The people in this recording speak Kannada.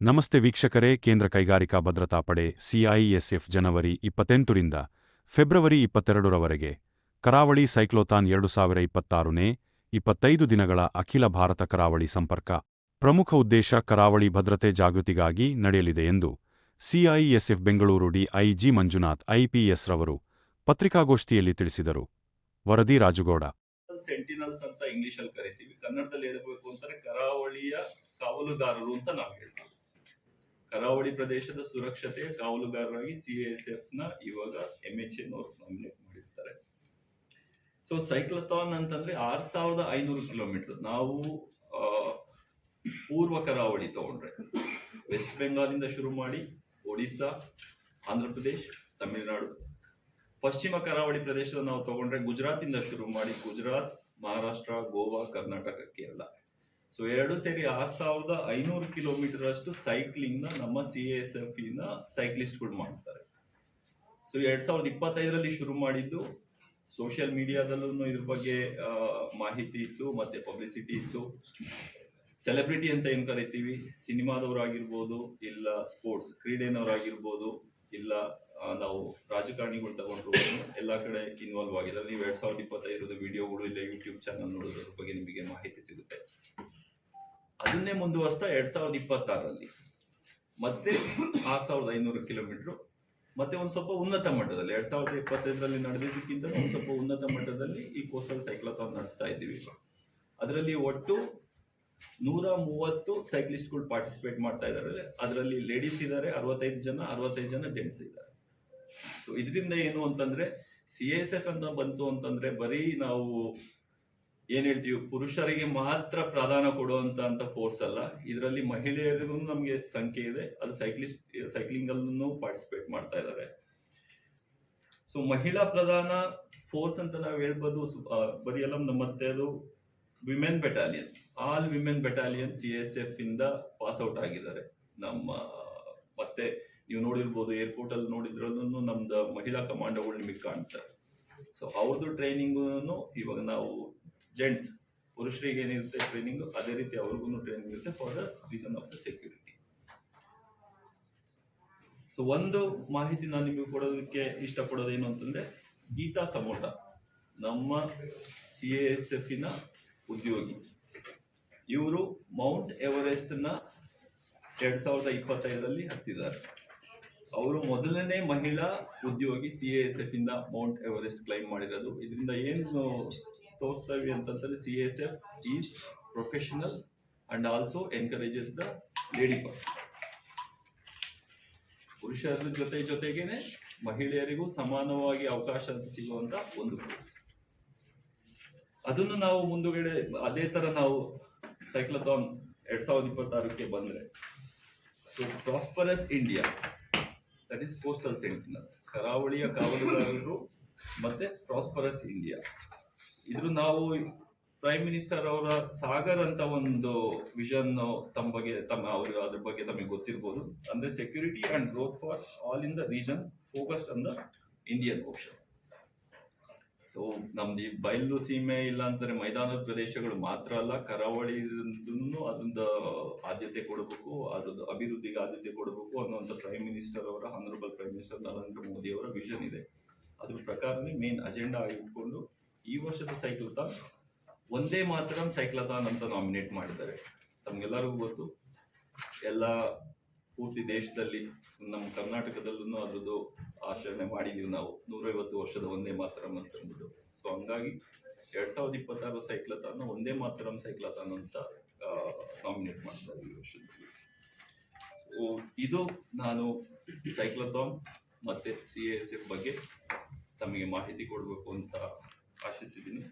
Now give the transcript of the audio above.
ನಮಸ್ತೆ ವೀಕ್ಷಕರೇ, ಕೇಂದ್ರ ಕೈಗಾರಿಕಾ ಭದ್ರತಾ ಪಡೆ ಸಿಐಎಸ್ಎಫ್ ಜನವರಿ ಇಪ್ಪತ್ತೆಂಟರಿಂದ ಫೆಬ್ರವರಿ ಇಪ್ಪತ್ತೆರಡರವರೆಗೆ ಕರಾವಳಿ ಸೈಕ್ಲೋಥಾನ್ ಎರಡು ಸಾವಿರ ಇಪ್ಪತ್ತಾರನೇ ಇಪ್ಪತ್ತೈದು ದಿನಗಳ ಅಖಿಲ ಭಾರತ ಕರಾವಳಿ ಸಂಪರ್ಕ ಪ್ರಮುಖ ಉದ್ದೇಶ ಕರಾವಳಿ ಭದ್ರತೆ ಜಾಗೃತಿಗಾಗಿ ನಡೆಯಲಿದೆ ಎಂದು CISF Bengaluru DIG Manjunath IPS ರವರು ಪತ್ರಿಕಾಗೋಷ್ಠಿಯಲ್ಲಿ ತಿಳಿಸಿದರು. ವರದಿ ರಾಜುಗೌಡ. ಸೆಂಟಿನಲ್ಸ್ ಅಂತ ಇಂಗ್ಲಿಷಲ್ಲಿ ಕರಿತೀವಿ. ಕನ್ನಡದಲ್ಲಿ ಹೇಳಬೇಕು ಅಂತಾರೆ ಕರಾವಳಿಯ ಕಾವಲುಗಾರರು ಅಂತ ನಾವು ಹೇಳ್ತೀವಿ. ಕರಾವಳಿ ಪ್ರದೇಶದ ಸುರಕ್ಷತೆಯ ಕಾವಲುಗಾರರಾಗಿ ಸಿ ಎಸ್ನ ಇವಾಗ ಎಂ ಎಚ್ ಎನ್ ಅವರು ನಾಮಿನೇಟ್ ಮಾಡಿರ್ತಾರೆ. ಸೊ ಸೈಕ್ಲಥಾನ್ ಅಂತಂದ್ರೆ ಆರ್ ಸಾವಿರದ ಐನೂರು ಕಿಲೋಮೀಟರ್ ನಾವು ಪೂರ್ವ ಕರಾವಳಿ ತಗೊಂಡ್ರೆ. ವೆಸ್ಟ್ ಬೆಂಗಾಲಿಂದ ಶುರು ಮಾಡಿ ಒಡಿಸ್ಸಾ ಆಂಧ್ರ ಪ್ರದೇಶ್ ತಮಿಳುನಾಡು ಪಶ್ಚಿಮ ಕರಾವಳಿ ಪ್ರದೇಶದ ನಾವು ತಗೊಂಡ್ರೆ ಗುಜರಾತ್ ಇಂದ ಶುರು ಮಾಡಿ ಗುಜರಾತ್, ಮಹಾರಾಷ್ಟ್ರ, ಗೋವಾ, ಕರ್ನಾಟಕ, ಕೇರಳ. ಸೊ ಎರಡು ಸೇರಿ ಆರ್ ಸಾವಿರದ ಐನೂರು ಕಿಲೋಮೀಟರ್ ಅಷ್ಟು ಸೈಕ್ಲಿಂಗ್ನ ನಮ್ಮ ಸಿ ಎಸ್ ಎಫ್ನ ಸೈಕ್ಲಿಸ್ಟ್ಗಳು ಮಾಡ್ತಾರೆ. ಸೊ ಎರಡ್ ಸಾವಿರದ ಇಪ್ಪತ್ತೈದರಲ್ಲಿ ಶುರು ಮಾಡಿದ್ದು ಸೋಷಿಯಲ್ ಮೀಡಿಯಾದಲ್ಲೂ ಇದ್ರ ಬಗ್ಗೆ ಮಾಹಿತಿ ಇತ್ತು, ಮತ್ತೆ ಪಬ್ಲಿಸಿಟಿ ಇತ್ತು. ಸೆಲೆಬ್ರಿಟಿ ಅಂತ ಏನ್ ಕರಿತೀವಿ? ಸಿನಿಮಾದವರಾಗಿರ್ಬೋದು ಇಲ್ಲ ಸ್ಪೋರ್ಟ್ಸ್ ಕ್ರೀಡೆನವರಾಗಿರ್ಬೋದು ಇಲ್ಲ ನಾವು ರಾಜಕಾರಣಿಗಳು ತಗೊಂಡ್ರು ಎಲ್ಲಾ ಕಡೆ ಇನ್ವಾಲ್ವ್ ಆಗಿದ್ದಾರೆ. ನೀವು ಎರಡ್ ಸಾವಿರದ ಇಪ್ಪತ್ತೈದರದ ವಿಡಿಯೋಗಳು ಇಲ್ಲ ಯೂಟ್ಯೂಬ್ ಚಾನಲ್ ನೋಡೋದ್ರ ಬಗ್ಗೆ ನಿಮಗೆ ಮಾಹಿತಿ ಸಿಗುತ್ತೆ. ಅದನ್ನೇ ಮುಂದುವರಿಸ್ತಾ ಎರಡ್ ಸಾವಿರದ ಇಪ್ಪತ್ತಾರರಲ್ಲಿ. ಮತ್ತೆ ಆರ್ ಸಾವಿರದ ಐನೂರು ಕಿಲೋಮೀಟರ್. ಮತ್ತೆ ಒಂದು ಸ್ವಲ್ಪ ಉನ್ನತ ಮಟ್ಟದಲ್ಲಿ, ಎರಡ್ ಸಾವಿರದ ಇಪ್ಪತ್ತೈದರಲ್ಲಿ ನಡೆದಿದ್ದಕ್ಕಿಂತ ಒಂದು ಸ್ವಲ್ಪ ಉನ್ನತ ಮಟ್ಟದಲ್ಲಿ ಈ ಕೋಸ್ಟಲ್ ಸೈಕ್ಲಥಾನ್ ನಡೆಸ್ತಾ ಇದ್ದೀವಿ. ಅದರಲ್ಲಿ ಒಟ್ಟು ನೂರ ಮೂವತ್ತು ಸೈಕ್ಲಿಸ್ಟ್ಗಳು ಪಾರ್ಟಿಸಿಪೇಟ್ ಮಾಡ್ತಾ ಇದ್ದಾರೆ. ಅದರಲ್ಲಿ ಲೇಡೀಸ್ ಇದ್ದಾರೆ, ಅರವತ್ತೈದು ಜನ ಅರವತ್ತೈದು ಜನ ಜೆಂಟ್ಸ್ ಇದ್ದಾರೆ. ಸೊ ಇದರಿಂದ ಏನು ಅಂತಂದ್ರೆ ಸಿ ಎಸ್ ಎಫ್ ಅಂತ ಬಂತು ಅಂತಂದ್ರೆ ಬರೀ ನಾವು ಏನ್ ಹೇಳ್ತೀವಿ, ಪುರುಷರಿಗೆ ಮಾತ್ರ ಪ್ರಾಧಾನ್ಯ ಕೊಡುವಂತ ಅಂತ ಫೋರ್ಸ್ ಅಲ್ಲ. ಇದರಲ್ಲಿ ಮಹಿಳೆಯರಿಗೂ ನಮಗೆ ಸಂಖ್ಯೆ ಇದೆ. ಅದು ಸೈಕ್ಲಿಸ್ಟ್ ಸೈಕ್ಲಿಂಗ್ ಅಲ್ಲೂ ಪಾರ್ಟಿಸಿಪೇಟ್ ಮಾಡ್ತಾ ಇದ್ದಾರೆ. ಸೊ ಮಹಿಳಾ ಪ್ರಧಾನ ಫೋರ್ಸ್ ಅಂತ ನಾವು ಹೇಳ್ಬೋದು ಬರೀ ಅಲ್ಲ ನಮ್ಮ ಮತ್ತೆ ಅದು women battalion all women battalion C S F ಇಂದ ಪಾಸ್ ಔಟ್ ಆಗಿದ್ದಾರೆ. ನಮ್ಮ ಮತ್ತೆ ನೀವು ನೋಡಿರ್ಬೋದು ಏರ್ಪೋರ್ಟ್ ಅಲ್ಲಿ ನೋಡಿದ್ರಲ್ಲೂ ನಮ್ದು ಮಹಿಳಾ ಕಮಾಂಡೋಗಳು ನಿಮಗೆ ಕಾಣ್ತಾರೆ. ಸೊ ಅವ್ರದ್ದು ಟ್ರೈನಿಂಗ್ ಇವಾಗ ನಾವು ಜೆಂಟ್ಸ್ ಪುರುಷರಿಗೆ ಏನಿರುತ್ತೆ ಟ್ರೈನಿಂಗ್ ಅದೇ ರೀತಿ ಅವ್ರಿಗೂ ಟ್ರೈನಿಂಗ್ ಇರುತ್ತೆ for the reason of the security so ಒಂದು ಮಾಹಿತಿ ನಾನು ನಿಮಗೆ ಕೊಡೋದಕ್ಕೆ ಇಷ್ಟಪಡೋದು ಏನು ಅಂತಂದ್ರೆ, ಗೀತಾ ಸಮೋಟ, ನಮ್ಮ ಸಿ ಎಸ್ ಎಫ್ನ ಉದ್ಯೋಗಿ. ಇವರು ಮೌಂಟ್ ಎವರೆಸ್ಟ್ನ ಎರಡ್ ಸಾವಿರದ ಇಪ್ಪತ್ತೈದರಲ್ಲಿ ಹತ್ತಿದ್ದಾರೆ. ಅವರು ಮೊದಲನೇ ಮಹಿಳಾ ಉದ್ಯೋಗಿ ಸಿ ಎಸ್ ಎಫ್ ಇಂದ ಮೌಂಟ್ ಎವರೆಸ್ಟ್ ಕ್ಲೈಮ್ ಮಾಡಿರೋದು. ಇದರಿಂದ ಏನು ತೋರಿಸ್ತೇವೆ ಅಂತಂದ್ರೆ C S F is professional and also encourages the lady person ಪುರುಷರ ಜೊತೆ ಜೊತೆಗೇನೆ ಮಹಿಳೆಯರಿಗೂ ಸಮಾನವಾಗಿ ಅವಕಾಶ ಸಿಗುವಂತ ಒಂದು ಕೋರ್ಸ್ ಅದನ್ನು ನಾವು ಮುಂದುಗಡೆ ಅದೇ ತರ ನಾವು ಸೈಕ್ಲಥಾನ್ ಎರಡ್ ಸಾವಿರದ ಇಪ್ಪತ್ತಾರಕ್ಕೆ ಬಂದ್ರೆ so prosperous India that is coastal sentinels ಕರಾವಳಿಯ ಕಾವಲುಗಾರರು ಮತ್ತೆ ಪ್ರಾಸ್ಪರಸ್ ಇಂಡಿಯಾ ಇದ್ರ ನಾವು ಪ್ರೈಮ್ ಮಿನಿಸ್ಟರ್ ಅವರ ಸಾಗರ್ ಅಂತ ಒಂದು ವಿಷನ್ ತಮ್ಮ ಬಗ್ಗೆ, ತಮ್ಮ ಅವ್ರ, ಅದ್ರ ಬಗ್ಗೆ ತಮಗೆ ಗೊತ್ತಿರ್ಬೋದು. ಅಂದ್ರೆ security and growth for all in the region focused on the Indian ocean so ನಮ್ದು ಈ ಬಯಲು ಸೀಮೆ ಇಲ್ಲ ಅಂತಂದ್ರೆ ಮೈದಾನದ ಪ್ರದೇಶಗಳು ಮಾತ್ರ ಅಲ್ಲ, ಕರಾವಳಿ ಅದೊಂದು ಆದ್ಯತೆ ಕೊಡಬೇಕು, ಅದ್ರದ್ದು ಅಭಿವೃದ್ಧಿಗೆ ಆದ್ಯತೆ ಕೊಡಬೇಕು ಅನ್ನುವಂಥ ಪ್ರೈಮ್ ಮಿನಿಸ್ಟರ್ ಅವರ honourable prime minister Narendra Modi ಅವರ ವಿಷನ್ ಇದೆ. ಅದ್ರ ಪ್ರಕಾರನೇ ಮೇನ್ ಅಜೆಂಡಾ ಆಗಿಟ್ಕೊಂಡು ಈ ವರ್ಷದ ಸೈಕ್ಲತಾನ್ ಒಂದೇ ಮಾತ್ರ ಸೈಕ್ಲತಾನ್ ಅಂತ ನಾಮಿನೇಟ್ ಮಾಡಿದ್ದಾರೆ. ತಮ್ಗೆಲ್ಲರಿಗೂ ಗೊತ್ತು. ಎಲ್ಲ ಪೂರ್ತಿ ದೇಶದಲ್ಲಿ, ನಮ್ಮ ಕರ್ನಾಟಕದಲ್ಲೂ ಅದರದ್ದು ಆಚರಣೆ ಮಾಡಿದೀವಿ ನಾವು. ನೂರೈವತ್ತು ವರ್ಷದ ಒಂದೇ ಮಾತ್ರ ಅಂತ ಅಂದ್ಬಿಟ್ಟು. ಸೊ ಹಂಗಾಗಿ ಎರಡ್ ಸಾವಿರದ ಇಪ್ಪತ್ತಾರು ಸೈಕ್ಲಥಾನ್ ಒಂದೇ ಮಾತ್ರ ಸೈಕ್ಲತಾನ್ ಅಂತ ನಾಮಿನೇಟ್ ಮಾಡ್ತಾರೆ ಈ ವರ್ಷದಲ್ಲಿ. ಇದು ನಾನು ಸೈಕ್ಲಥಾನ್ ಮತ್ತೆ ಸಿ ಎಸ್ ಎಫ್ ಬಗ್ಗೆ ತಮಗೆ ಮಾಹಿತಿ ಕೊಡಬೇಕು ಅಂತ aşı silini